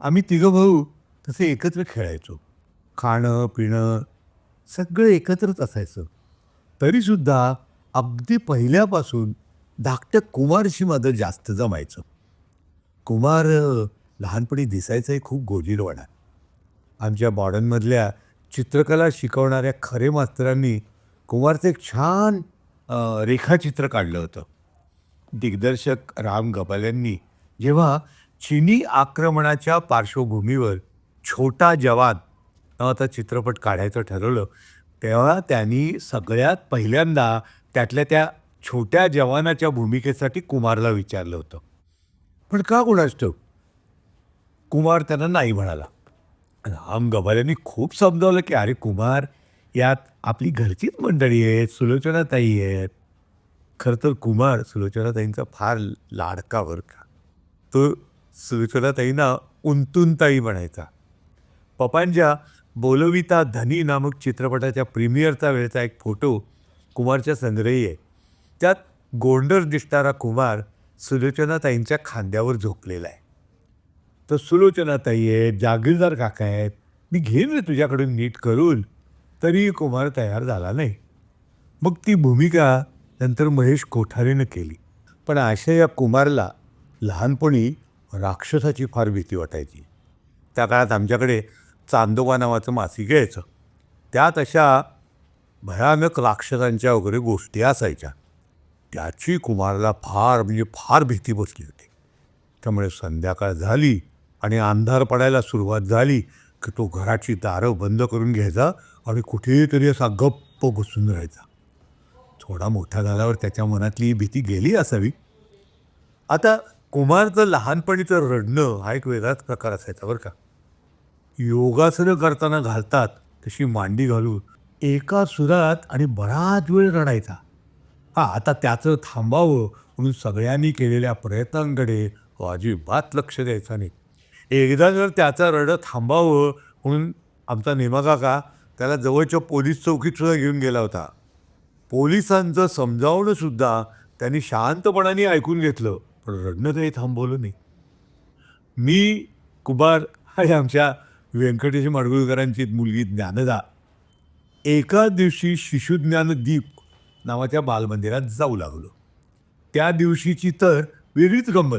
आम्ही तिघं भाऊ तसे एकत्र खेळायचो. खाणं पिणं सगळं एकत्रच असायचं. तरीसुद्धा अगदी पहिल्यापासून धाकट्या कुमारशी माझं जास्त जमायचं. कुमार लहानपणी दिसायचाही खूप गोजीरवाणा. आमच्या मॉडर्नमधल्या चित्रकला शिकवणाऱ्या खरे मास्तरांनी कुमारचं एक छान रेखाचित्र काढलं होतं. दिग्दर्शक राम गबाल यांनी जेव्हा चिनी आक्रमणाच्या पार्श्वभूमीवर छोटा जवान नावाचा चित्रपट काढायचं ठरवलं तेव्हा त्यांनी सगळ्यात पहिल्यांदा त्यातल्या त्या छोट्या जवानाच्या भूमिकेसाठी कुमारला विचारलं होतं. पण का कोणास ठाऊक कुमार त्यांना नाही म्हणाला. राम गबाल यांनी खूप समजावलं की अरे कुमार यात आपली घरचीच मंडळी आहेत सुलोचनाताई आहेत. खरं तर कुमार सुलोचनाताईंचा फार लाडका वर्ग. तो सुलोचनाताईंना उंतुंताई म्हणायचा. पपांच्या बोलविता धनी नामक चित्रपटाच्या प्रीमियरचा वेळचा एक फोटो कुमारच्या संग्रही आहे. त्यात गोंडर दिसणारा कुमार सुलोचनाताईंच्या खांद्यावर झोपलेला आहे. तर सुलोचनाताई आहे जागीरदार काका आहेत. मी घेईन रे तुझ्याकडून नीट करून. तरीही कुमार तयार झाला नाही. मग ती भूमिका नंतर महेश कोठारेनं केली. पण आशय या कुमारला लहानपणी राक्षसाची फार भीती वाटायची. त्या काळात आमच्याकडे चांदोबा नावाचं मासिक यायचं. त्यात अशा भयानक राक्षसांच्या वगैरे गोष्टी असायच्या. त्याची कुमारला फार म्हणजे फार भीती बसली होती. त्यामुळे संध्याकाळ झाली आणि अंधार पडायला सुरुवात झाली की तो घराची दारं बंद करून घ्यायचा आणि कुठेतरी असा गप्प बसून राहायचा. थोडा मोठा झाल्यावर त्याच्या मनातली भीती गेली असावी. आता कुमारचं लहानपणीचं रडणं हा एक वेगळाच प्रकार असायचा बरं का. योगासनं करताना घालतात तशी मांडी घालून एका सुरात आणि बराच वेळ रडायचा. हा आता त्याचं थांबावं म्हणून सगळ्यांनी केलेल्या प्रयत्नांकडे अजिबात लक्ष द्यायचा नाही. एकदा जर त्याचं रडं थांबावं म्हणून आमचा नेमा काका त्याला जवळच्या पोलीस चौकीतसुद्धा घेऊन गेला होता. पोलिसांचं समजावणंसुद्धा त्यांनी शांतपणाने ऐकून घेतलं. रडणं काही थांबवलं नाही. मी कुमार आणि आमच्या व्यंकटेश माडगुळकरांची मुलगी ज्ञानदा एका दिवशी शिशुज्ञानदीप नावाच्या बालमंदिरात जाऊ लागलो. त्या दिवशीची तर वेगळीच गंमत.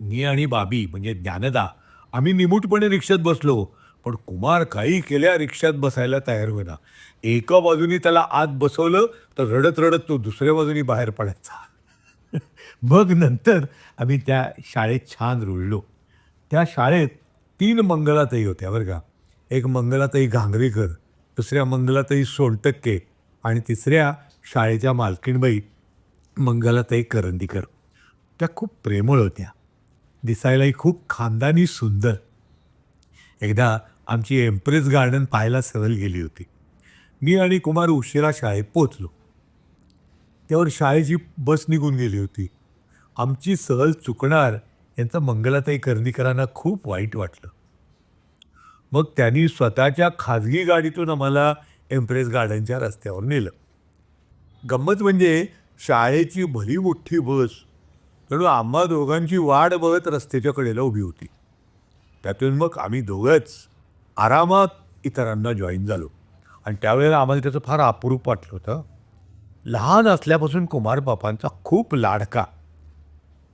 मी आणि बाबी म्हणजे ज्ञानदा आम्ही निमूटपणे रिक्षात बसलो पण कुमार काही केल्या रिक्षात बसायला तयार होईना. एका बाजूनी त्याला आत बसवलं तर रडत रडत तो दुसऱ्या बाजूनी बाहेर पडायचा. मग नंतर आम्ही त्या शाळेत छान रुळलो. त्या शाळेत तीन मंगलाताई होत्या बरं का. एक मंगलाताई घांगरेकर दुसऱ्या मंगलाताई सोनटक्के आणि तिसऱ्या शाळेच्या मालकीणबाई मंगलाताई करंदीकर. त्या खूप प्रेमळ होत्या. दिसायलाही खूप खानदानी सुंदर. एकदा आमची एम्प्रेस गार्डन पाहायला सहल गेली होती. मी आणि कुमार उशिरा शाळेत पोचलो त्यावर शाळेची बस निघून गेली होती. आमची सहल चुकणार यांचं मंगलाताई कर्णिकरांना खूप वाईट वाटलं. मग त्यांनी स्वतःच्या खाजगी गाडीतून आम्हाला एम्प्रेस गार्डनच्या रस्त्यावर नेलं. गंमत म्हणजे शाळेची भली मोठी बस म्हणून आम्हा दोघांची वाट बघत रस्त्याच्या कडेला उभी होती. त्यातून मग आम्ही दोघंच आरामात इतरांना जॉईन झालो. आणि त्यावेळेला आम्हाला त्याचं फार अप्रूप वाटलं होतं. लहान असल्यापासून कुमार बापांचा खूप लाडका.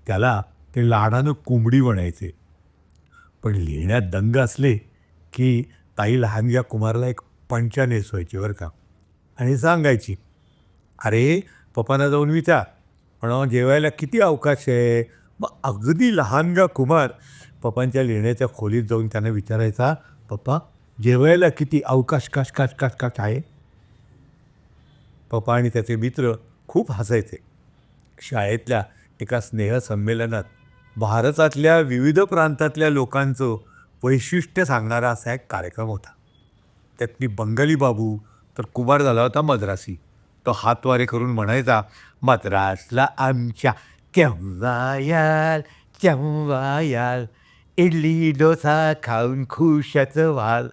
त्याला ते लाडानं कोंबडी म्हणायचे पण लिहिण्यात दंग असले की ताई लहानग्या कुमारला एक पंचा नेसवायची बरं का. आणि सांगायची अरे पप्पांना जाऊन विचार. पण जेवायला किती अवकाश आहे. मग अगदी लहानगा कुमार पप्पांच्या लिहिण्याच्या खोलीत जाऊन त्यांना विचारायचा पप्पा जेवायला किती अवकाश काश काश काश काश आहे? पप्पा आणि त्याचे मित्र खूप हसायचे. शाळेतल्या एका स्नेहसंमेलनात भारतातल्या विविध प्रांतातल्या लोकांचं वैशिष्ट्य सांगणारा असा एक कार्यक्रम होता. त्यातली बंगाली बाबू तर कुमार झाला होता मद्रासी. तो हातवारे करून म्हणायचा मद्रासला आमच्या केव्हा याल केव्हा याल इडली डोसा खाऊन खुशाचं व्हाल.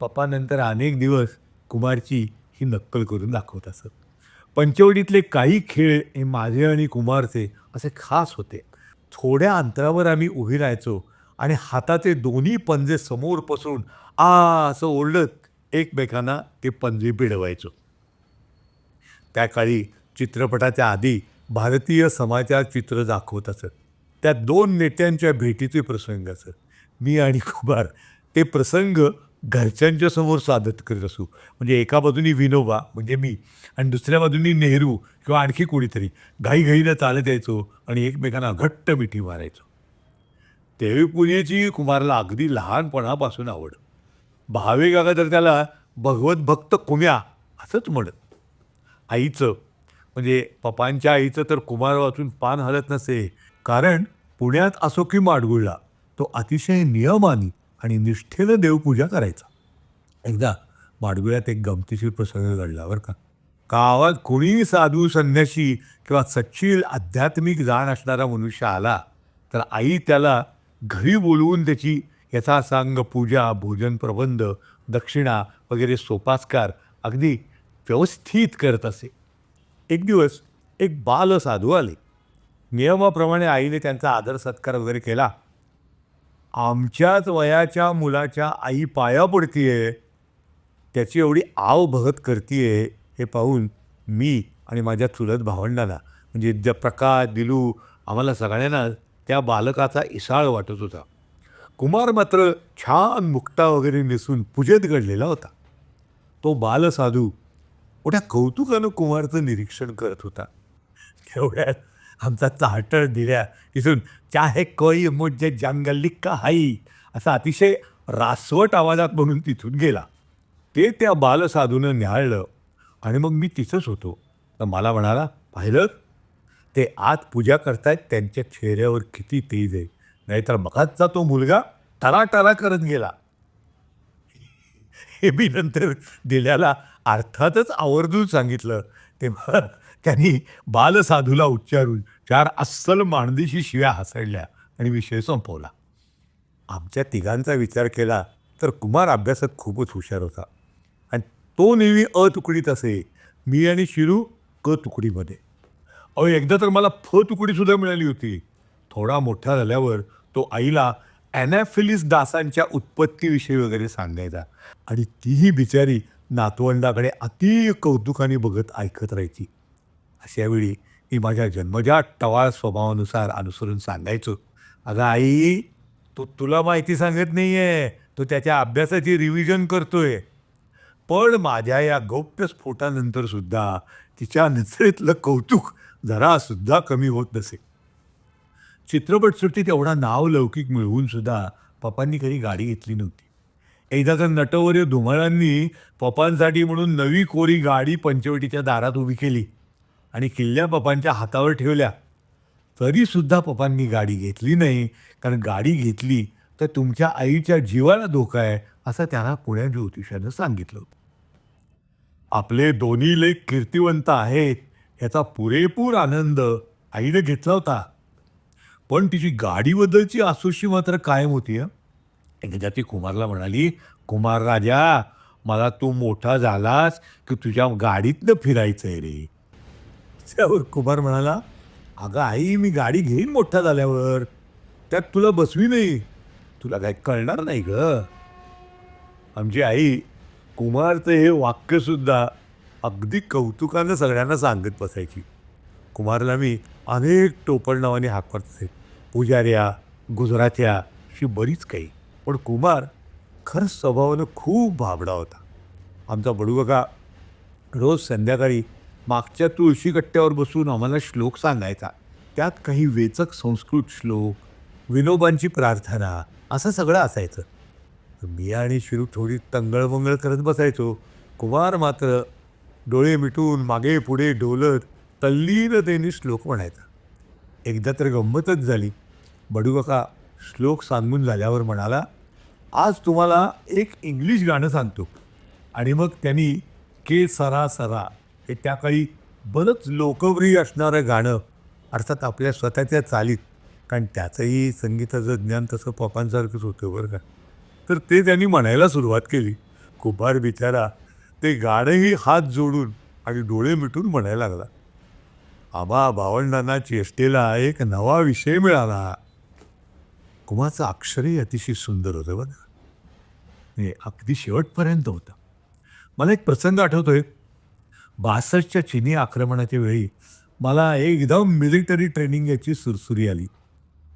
पप्पानंतर अनेक दिवस कुमारची ही नक्कल करून दाखवत असत. पंचवटीतले काही खेळ हे माझे आणि कुमारचे असे खास होते. थोड्या अंतरावर आम्ही उभी राहायचो आणि हाताचे दोन्ही पंजे समोर पसरून आ असं ओरडत एकमेकांना ते पंजे भिडवायचो त्या काळी चित्रपटाच्या आधी भारतीय समाचार चित्र दाखवत असत. त्या दोन नेत्यांच्या भेटीचे प्रसंग असत. मी आणि कुमार. ते प्रसंग घरच्यांच्या समोर सादर करत असू. म्हणजे एका बाजूनी विनोबा म्हणजे मी आणि दुसऱ्या बाजूनी नेहरू किंवा आणखी कोणीतरी. घाईघाईनं चालत यायचो आणि एकमेकांना घट्ट मिठी मारायचो. देवीपूजेची कुमारला अगदी लहानपणापासून आवड. भावे काका तर त्याला भगवत भक्त कुम्या असंच म्हणत. आईचं म्हणजे पप्पांच्या आईचं तर कुमार वाचून पान हलत नसे. कारण पुण्यात असो की माडगुळला तो अतिशय नियमाने आणि निष्ठेनं देवपूजा करायचा. एकदा माडगुळ्यात एक गमतीशीर प्रसंग घडला बरं का. गावात कोणीही साधू संन्याशी किंवा सच्चील आध्यात्मिक जाण असणारा मनुष्य आला तर आई त्याला घरी बोलवून त्याची यथासांग पूजा भोजन प्रबंध दक्षिणा वगैरे सोपास्कार अगदी व्यवस्थित करत असे. एक दिवस एक बाल साधू आले. नियमाप्रमाणे आईने त्यांचा आदर सत्कार वगैरे केला. आमच्याच वयाच्या मुलाच्या आई पाया पडतीये त्याची एवढी आव भगत करतीये हे पाहून मी आणि माझ्या चुलत भावंडांना म्हणजे द प्रकाश दिलू आम्हाला सगळ्यांना त्या बालकाचा इसाळ वाटत होता. कुमार मात्र छान मुक्ता वगैरे नेसून पूजेत घडलेला होता. तो बालसाधू मोठ्या कौतुकानं कुमारचं निरीक्षण करत होता. तेवढ्यात आमचा चाहटर दिल्या. इथून चाहे कोई मुझे जंगल का हाई असा अतिशय रासवट आवाजात म्हणून तिथून गेला. ते त्या बालसाधूनं न्याळलं आणि मग मी तिथंच होतो. तर मला म्हणाला पाहिलं? ते आत पूजा करतायत त्यांच्या चेहऱ्यावर किती तेज आहे. नाहीतर मगाचा तो मुलगा टराटरा करत गेला. हे मी नंतर दिल्याला अर्थातच आवर्जून सांगितलं. तेव्हा त्यांनी बालसाधूला उच्चारून चार अस्सल माणदेशी शिव्या हसडल्या आणि विषय संपवला. आमच्या तिघांचा विचार केला तर कुमार अभ्यासात खूपच हुशार होता. आणि तो नेहमी अ तुकडीत असे मी आणि शिरू क तुकडीमध्ये अहो एकदा तर मला फ तुकडीसुद्धा मिळाली होती. थोडा मोठा झाल्यावर तो आईला ॲनॅफिलिस दासांच्या उत्पत्तीविषयी वगैरे सांगायचा. आणि तीही बिचारी नातवंडाकडे अति कौतुकाने बघत ऐकत राहायची. अशा वेळी मी माझ्या जन्मजात टवाळ स्वभावानुसार अनुसरून सांगायचो. अगं आई तो तुला माहिती सांगत नाही आहे तो त्याच्या अभ्यासाची रिव्हिजन करतोय. पण माझ्या या गौप्य स्फोटानंतर सुद्धा तिच्या नजरेतलं कौतुक जरासुद्धा कमी होत नसे. चित्रपटसृष्टीत एवढा नाव लौकिक मिळवूनसुद्धा पप्पांनी कधी गाडी घेतली नव्हती. एकदा तर नटवर्य धुमाळांनी पप्पांसाठी म्हणून नवी कोरी गाडी पंचवटीच्या दारात उभी केली. आणि किल्ल्या पप्पांच्या हातावर ठेवल्या. तरीसुद्धा पप्पांनी गाडी घेतली नाही. कारण गाडी घेतली तर तुमच्या आईच्या जीवाला धोका आहे असं त्यांना पुण्या ज्योतिषानं सांगितलं होतं. आपले दोन्ही लेख कीर्तिवंत आहेत याचा पुरेपूर आनंद आईने घेतला होता. पण तिची गाडीबद्दलची आसुशी मात्र कायम होती एकदा ती कुमारला म्हणाली कुमार राजा मला तू मोठा झालास की तुझ्या गाडीतनं फिरायचं आहे रे. त्यावर कुमार म्हणाला अगं आई मी गाडी घेईन मोठा झाल्यावर त्यात तुला बसवी नाही. तुला काय कळणार नाही ग. आमची आई कुमारचं हे वाक्यसुद्धा अगदी कौतुकानं सगळ्यांना सांगत बसायची. कुमारला मी अनेक टोपण नावाने हाकवत असे पुजाऱ्या गुजरात्या अशी बरीच काही. पण कुमार खरंच स्वभावानं खूप भाबडा होता. आमचा बडूबका रोज संध्याकाळी मागच्या तुळशी कट्ट्यावर बसून आम्हाला श्लोक सांगायचा. त्यात काही वेचक संस्कृत श्लोक विनोबांची प्रार्थना असं सगळं असायचं. मी आणि शिरू थोडी तंगळमंगळ करत बसायचो. कुमार मात्र डोळे मिटून मागे पुढे डोलत तल्लीनतेने श्लोक म्हणायचा. एकदा तर गंमतच झाली. बडूकाका श्लोक सांगून झाल्यावर म्हणाला आज तुम्हाला एक इंग्लिश गाणं सांगतो. आणि मग त्यांनी के सरा सरा. हे त्या काळी बरंच लोकप्रिय असणारं गाणं अर्थात आपल्या स्वतःच्या चालीत. कारण त्याचंही संगीताचं ज्ञान तसं पप्पांसारखंच होतं बरं का. तर ते त्यांनी म्हणायला सुरुवात केली. कुंभार बिचारा ते गाणंही हात जोडून आणि डोळे मिटून म्हणायला लागला. आबा भावंडांना चेष्टेला एक नवा विषय मिळाला. कुमाचं अक्षरही अतिशय सुंदर होतं बघा अगदी शेवटपर्यंत होतं. मला एक प्रसंग आठवतोय. बासष्टच्या चिनी आक्रमणाच्या वेळी मला एकदम मिलिटरी ट्रेनिंग याची सुरसुरी आली.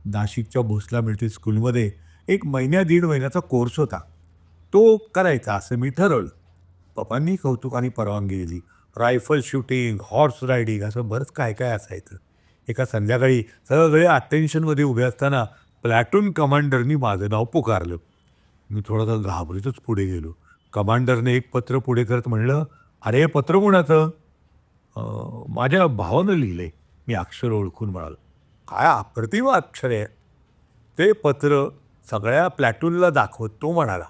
नाशिकच्या भोसला मिलिटरी स्कूलमध्ये एक महिन्या दीड महिन्याचा कोर्स होता. तो करायचा असं मी ठरवलं. पप्पांनी कौतुकाने परवानगी दिली. रायफल शूटिंग हॉर्स रायडिंग असं बरंच काय काय असायचं. एका संध्याकाळी सगळे अटेन्शनमध्ये उभे असताना प्लॅटून कमांडरनी माझं नाव पुकारलं. मी थोडासा घाबरीतच पुढे गेलो. कमांडरने एक पत्र पुढे करत म्हणलं अरे हे पत्र कोणाचं? माझ्या भावानं लिहिले. मी अक्षर ओळखून म्हणालो. काय अप्रतिम अक्षर आहे ते पत्र सगळ्या प्लॅटूनला दाखवत तो म्हणाला.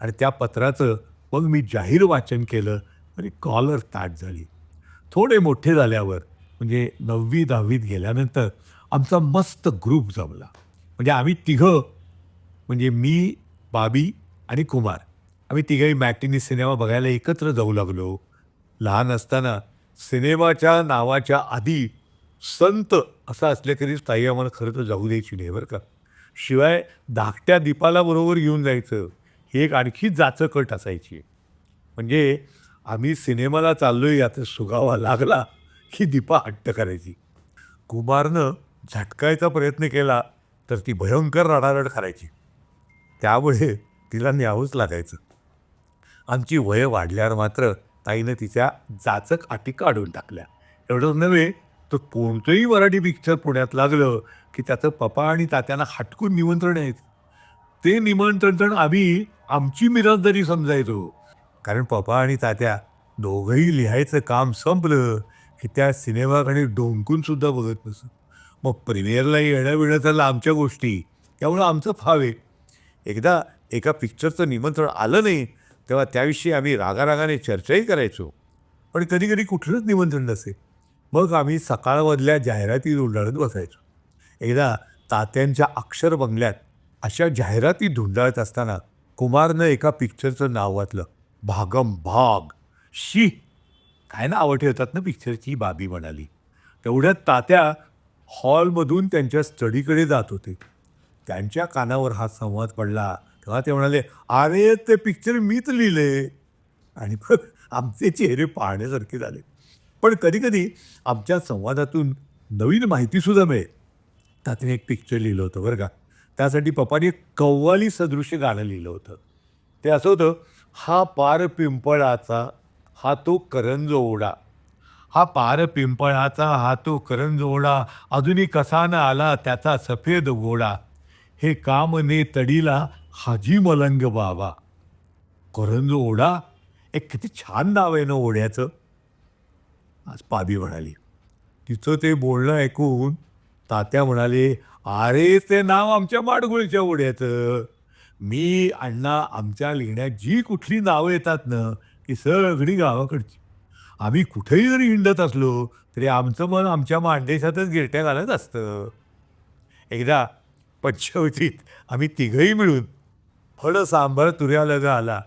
आणि त्या पत्राचं मग मी जाहीर वाचन केलं आणि कॉलर ताट झाली. थोडे मोठे झाल्यावर म्हणजे नववी दहावीत गेल्यानंतर आमचा मस्त ग्रुप जमला. म्हणजे आम्ही तिघं म्हणजे मी बाबी आणि कुमार. आम्ही तिघही मॅटिनी सिनेमा बघायला एकत्र जाऊ लागलो. लहान असताना सिनेमाच्या नावाच्या आधी संत असं असले तरी ताई आम्हाला खरं तर जाऊ द्यायची नाही बरं का. शिवाय धाकट्या दीपाला बरोबर घेऊन जायचं ही एक आणखी जाचकट असायची. म्हणजे आम्ही सिनेमाला चाललोय याचा सुगावा लागला की दीपा हट्ट करायची. कुमारनं झटकायचा प्रयत्न केला तर ती भयंकर रडारड करायची. त्यामुळे तिला न्यावंच लागायचं. आमची वय वाढल्यावर मात्र ताईनं तिच्या जाचक अटी काढून टाकल्या. एवढंच नव्हे तर कोणतंही मराठी पिक्चर पुण्यात लागलं की त्याचं पप्पा आणि तात्यांना हटकून निमंत्रण आहेत ते निमंत्रण आम्ही आमची मिराजदारी समजायचो. कारण पप्पा आणि तात्या दोघंही लिहायचं काम संपलं की त्या सिनेमाकडे डोंकून सुद्धा बघत नसत. मग प्रीमियरला येणं बिणं झालं आमच्या गोष्टी त्यामुळं आमचं फावे. एकदा एका पिक्चरचं निमंत्रण आलं नाही तेव्हा त्याविषयी आम्ही रागारागाने चर्चाही करायचो. पण कधी कधी कुठलंच निमंत्रण नसे. मग आम्ही सकाळमधल्या जाहिराती धुंडाळत बसायचो. एकदा तात्यांच्या अक्षर बंगल्यात अशा जाहिराती धुंडाळत असताना कुमारनं एका पिक्चरचं नाव वाचलं. भागम भाग. शी! काय ना आवड ठेवतात ना पिक्चरची बाबी म्हणाली. तेवढ्यात तात्या हॉलमधून त्यांच्या स्टडीकडे जात होते. त्यांच्या कानावर हा संवाद पडला. तेव्हा ते म्हणाले अरे ते पिक्चर मीच लिहिले. आणि मग आमचे चेहरे पाहण्यासारखे झाले. पण कधीकधी आमच्या संवादातून नवीन माहितीसुद्धा मिळेल. त्यातून एक पिक्चर लिहिलं होतं बरं का. त्यासाठी पप्पाने कव्वाली सदृश्य गाणं लिहिलं होतं. ते असं होतं हा पार पिंपळाचा हा तो करंजोडा. हा पार पिंपळाचा हा तो करंजोडा. अजूनही कसा न आला त्याचा सफेद गोडा हे कामने तडीला हाजी मलंग बाबा. करंज ओढा. एक किती छान नाव आहे ना ओढ्याचं. आज पाबी म्हणाली. तिचं ते बोलणं ऐकून तात्या म्हणाले अरे ते नाव आमच्या माडगुळच्या ओढ्याचं. मी अण्णा आमच्या लिहिण्यात जी कुठली नावं येतात ना ती सगळी गावाकडची. आम्ही कुठेही जरी हिंडत असलो तरी आमचं मन आमच्या मांडेशातच गिरट्या घालत असतं. एकदा पंचवटीत आम्ही तिघही मिळून फळ सांबार तुऱ्यालगा आला.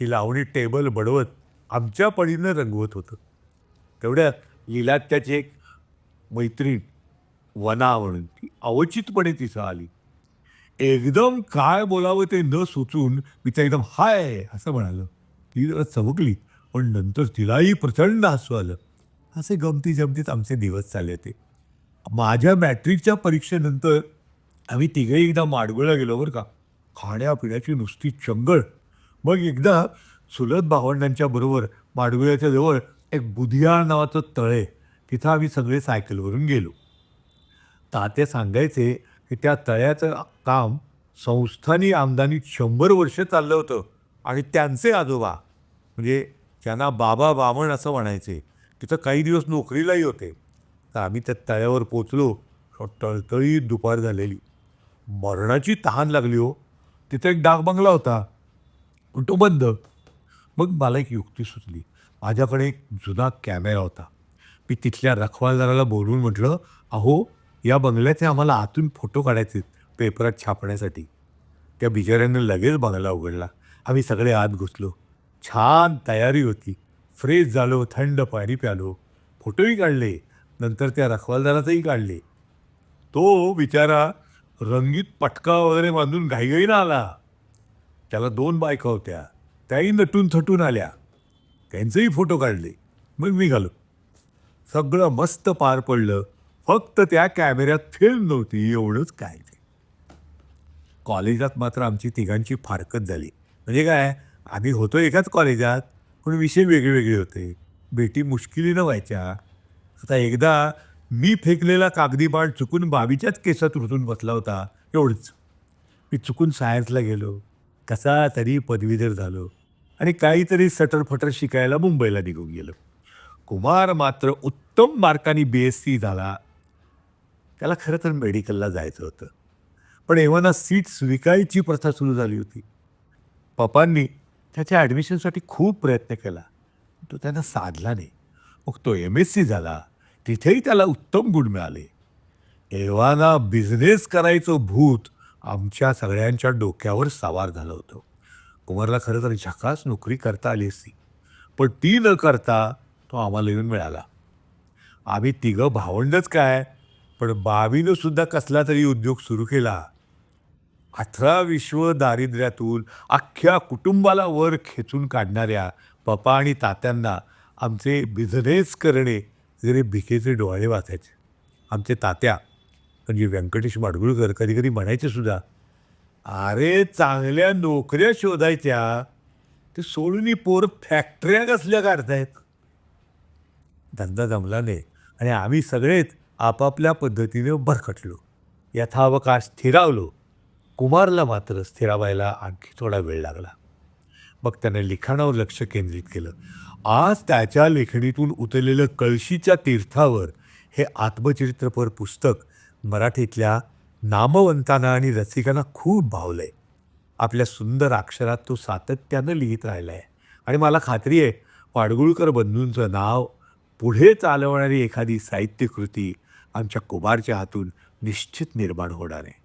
ही लावणी टेबल बडवत आमच्या पडीनं रंगवत होतं. तेवढ्यात लीलात्याची एक मैत्रीण वना म्हणून ती अवचितपणे तिथं आली. एकदम काय बोलावं ते न सुचून मी त्या एकदम हाय असं म्हणालं. ती जरा चमकली पण नंतर तिलाही प्रचंड हसू आलं. असे गमती जमतीत आमचे दिवस चालले होते. माझ्या मॅट्रिकच्या परीक्षेनंतर आम्ही तिघही एकदा माडगुळला गेलो बरं का. खाण्यापिण्याची नुसती चंगळ. मग एकदा चुलत भावंडांच्या बरोबर माडगुळ्याच्या जवळ एक बुधियाळ नावाचं तळे तिथं आम्ही सगळे सायकलवरून गेलो. तात्या सांगायचे की त्या तळ्याचं काम संस्थानी आमदानी शंभर वर्ष चाललं होतं आणि त्यांचे आजोबा म्हणजे त्यांना बाबा बामण असं म्हणायचे तिथं काही दिवस नोकरीलाही होते. तर आम्ही त्या तळ्यावर पोचलो. तळतळी दुपार झालेली. मरणाची तहान लागली हो. तिथं एक डाक बंगला होता. तो बंद. मग मला एक युक्ती सुचली. माझ्याकडे एक जुना कॅमेरा होता. मी तिथल्या रखवालदाराला बोलून म्हटलं अहो या बंगल्याचे आम्हाला आतून फोटो काढायचे आहेत पेपरात छापण्यासाठी. त्या बिचाऱ्यानं लगेच बंगला उघडला. आम्ही सगळे आत घुसलो. छान तयारी होती. फ्रेश झालो थंड पाणी प्यालो. फोटोही काढले. नंतर त्या रखवालदाराचंही काढले. तो बिचारा रंगीत पटका वगैरे बांधून घाईघाईनं आला. त्याला दोन बायका होत्या. त्याही नटून थटून आल्या. त्यांचेही फोटो काढले. मग निघालो सगळं मस्त पार पडलं. फक्त त्या कॅमेऱ्यात फिल्म नव्हती एवढंच काय ते. कॉलेजात मात्र आमची तिघांची फारकत झाली. म्हणजे काय आम्ही होतो एकाच कॉलेजात पण विषय वेगळे वेगळे होते. भेटी मुश्किलीनं व्हायच्या. आता एकदा मी फेकलेला कागदी बाळ चुकून बावीच्याच केसात रुतून बसला होता. एवढंच. मी चुकून सायन्सला गेलो. कसा तरी पदवीधर झालो. आणि काहीतरी सटरफटर शिकायला मुंबईला निघून गेलो. कुमार मात्र उत्तम मार्काने बी एस सी झाला. त्याला खरं तर मेडिकलला जायचं होतं. पण एव्हाना सीट स्वीकारायची प्रथा सुरू झाली होती. पप्पांनी त्याच्या ॲडमिशनसाठी खूप प्रयत्न केला. तो त्यांना साधला नाही. मग तो एम एस सी झाला. तिथेही त्याला उत्तम गुण मिळाले. एव्हाना बिझनेस करायचं भूत आमच्या सगळ्यांच्या डोक्यावर सावार झालं होतं. कुमारला खरं तर झकास नोकरी करता आली असती. पण ती न करता तो आम्हाला येऊन मिळाला. आम्ही तिघं भावंडच काय पण बावीनं सुद्धा कसला तरी उद्योग सुरू केला. अठरा विश्व दारिद्र्यातून अख्ख्या कुटुंबाला वर खेचून काढणाऱ्या पप्पा आणि तात्यांना आमचे बिझनेस करणे जरी भिकेचे डोळे वाचायचे. आमचे तात्या म्हणजे व्यंकटेश माडगुळकर कधी कधी म्हणायचे सुद्धा अरे चांगल्या नोकऱ्या शोधायच्या ते सोडून पोर फॅक्टऱ्या कसल्या काढतायत? धंदा जमला नाही आणि आम्ही सगळेच आपापल्या पद्धतीने भरकटलो यथावकाश स्थिरावलो. कुमारला मात्र स्थिरावायला आणखी थोडा वेळ लागला. मग त्याने लिखाणावर लक्ष केंद्रित केलं. आज त्याच्या लेखणीतून उतरलेलं कळशीच्या तीर्थावर हे आत्मचरित्रपर पुस्तक मराठीतल्या नामवंतांना आणि रसिकांना खूप भावलं आहे आपल्या सुंदर अक्षरात तो सातत्यानं लिहित राहिला आहे आणि मला खात्री आहे पाडगुळकर बंधूंचं नाव पुढे चालवणारी एखादी साहित्यकृती आमच्या कुमारच्या हातून निश्चित निर्माण होणार आहे.